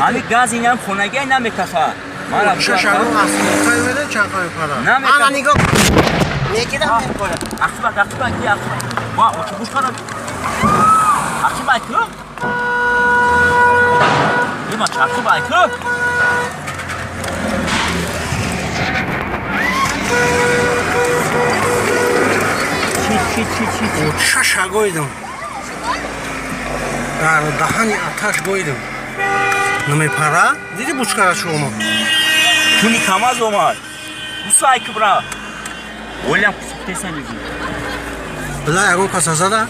همین گاز اینم خونگه نمی‌کشه من شو شو اصلا بده چند کاری کنه من نگاه می‌گیرم می‌کنه اخبا اخبا کی اخبا وا اوچو بوش کنه اخبا تو یه ما چاخو با تو çit, çit, çit. şaşa koydum yani daha ni ataş koydum Nime para? Dedi bu çıkara çoğumu. Kuni kamaz omar. Bu say kıbra. Oğlum kusuk desen izin. Bila yagon kasaza da.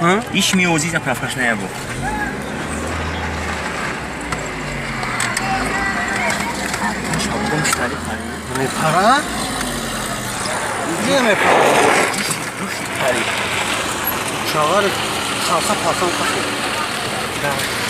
Hı? İş mi oziz yaprak ne bu? Şapka müşteri para? Para? Duş tarihi. Çağır kalka pasan kalka.